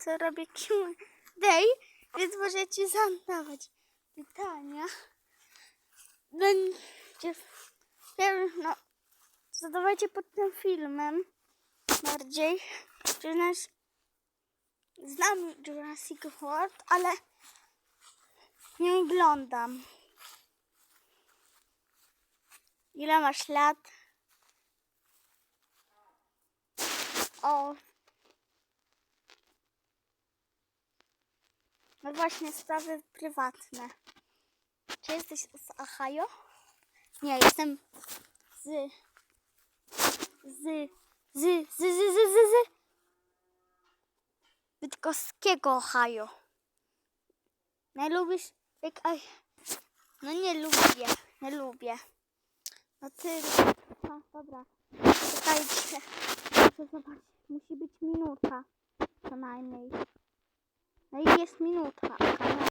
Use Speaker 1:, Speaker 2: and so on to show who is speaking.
Speaker 1: co robię Q&A, więc możecie zadawać pytania. Będzie, no, zadawajcie pod tym filmem bardziej, czy nas znam Jurassic World, ale nie oglądam. Ile masz lat? O. No właśnie, sprawy prywatne. Czy jesteś z Ohio? Nie, jestem z... Z... Z... Z... Z... Z... Z... z Bydgoskiego Ohio. Nie lubisz... Jak... No nie lubię, nie lubię. No ty... A, dobra. Czekajcie. Muszę zobaczyć. Musi być minuta. Co najmniej. No i jest minuta. Okej,